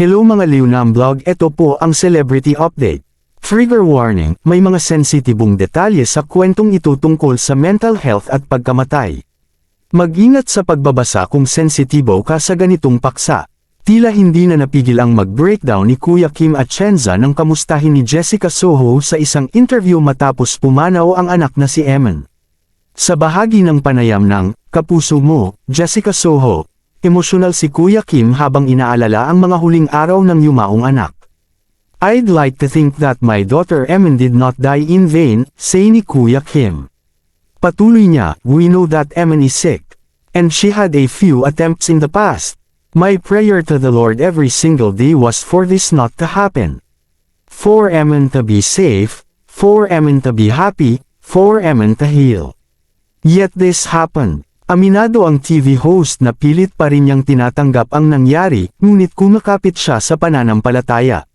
Hello mga Liunam Vlog, ito po ang Celebrity Update. Trigger warning, may mga sensitibong detalye sa kwentong ito tungkol sa mental health at pagkamatay. Mag-ingat sa pagbabasa kung sensitibo ka sa ganitong paksa. Tila hindi na napigil ang mag-breakdown ni Kuya Kim Atienza nang kamustahin ni Jessica Soho sa isang interview matapos pumanaw ang anak na si Eman. Sa bahagi ng panayam ng Kapuso Mo, Jessica Soho, emosyonal si Kuya Kim habang inaalala ang mga huling araw ng yumaong anak. I'd like to think that my daughter Eman did not die in vain, say ni Kuya Kim. Patuloy niya, we know that Eman is sick. And she had a few attempts in the past. My prayer to the Lord every single day was for this not to happen. For Eman to be safe, for Eman to be happy, for Eman to heal. Yet this happened. Aminado ang TV host na pilit pa rin niyang tinatanggap ang nangyari, ngunit kumakapit siya sa pananampalataya.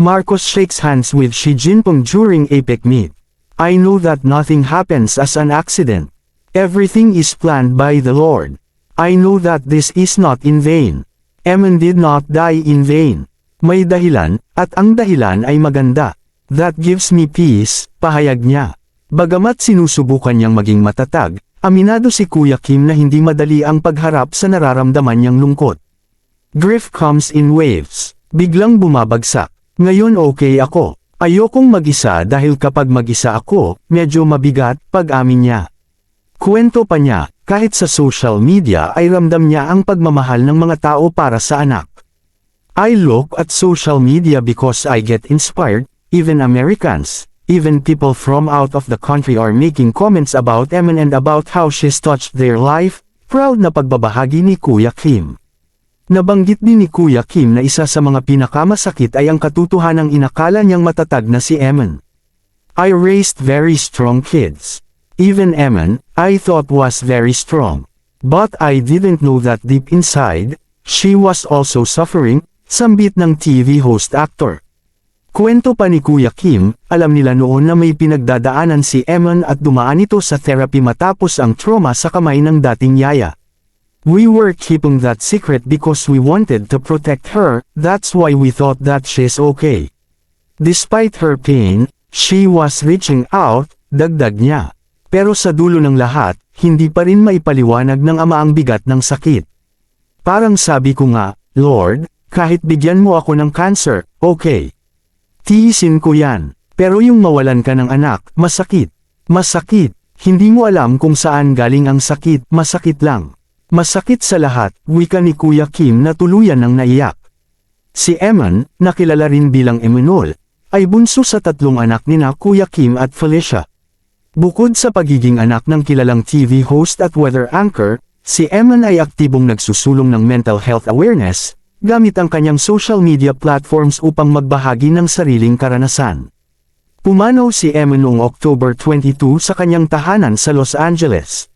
Marcos shakes hands with Xi Jinping during APEC meet. I know that nothing happens as an accident. Everything is planned by the Lord. I know that this is not in vain. Eman did not die in vain. May dahilan, at ang dahilan ay maganda. That gives me peace, pahayag niya. Bagamat sinusubukan niyang maging matatag, aminado si Kuya Kim na hindi madali ang pagharap sa nararamdaman niyang lungkot. Grief comes in waves. Biglang bumabagsak. Ngayon okay ako. Ayokong mag-isa dahil kapag mag-isa ako, medyo mabigat, pag-amin niya. Kwento pa niya, kahit sa social media ay ramdam niya ang pagmamahal ng mga tao para sa anak. I look at social media because I get inspired, even Americans, even people from out of the country are making comments about Emin and about how she's touched their life, proud na pagbabahagi ni Kuya Kim. Nabanggit din ni Kuya Kim na isa sa mga pinakamasakit ay ang katotohanang inakala niyang matatag na si Emin. I raised very strong kids. Even Eman, I thought was very strong. But I didn't know that deep inside, she was also suffering, sambit ng TV host actor. Kwento pa ni Kuya Kim, alam nila noon na may pinagdadaanan si Eman at dumaan ito sa therapy matapos ang trauma sa kamay ng dating yaya. We were keeping that secret because we wanted to protect her, that's why we thought that she's okay. Despite her pain, she was reaching out, dagdag niya. Pero sa dulo ng lahat, hindi pa rin maipaliwanag ng ama ang bigat ng sakit. Parang sabi ko nga, Lord, kahit bigyan mo ako ng cancer, okay. Tiisin ko yan. Pero yung mawalan ka ng anak, masakit. Masakit. Hindi mo alam kung saan galing ang sakit, masakit lang. Masakit sa lahat, wika ni Kuya Kim na tuluyan ng naiyak. Si Eman, nakilala rin bilang Emanol, ay bunso sa tatlong anak nina Kuya Kim at Felicia. Bukod sa pagiging anak ng kilalang TV host at weather anchor, si Eman ay aktibong nagsusulong ng mental health awareness, gamit ang kanyang social media platforms upang magbahagi ng sariling karanasan. Pumanaw si Eman noong October 22 sa kanyang tahanan sa Los Angeles.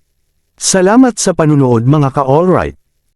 Salamat sa panunood mga ka-alright.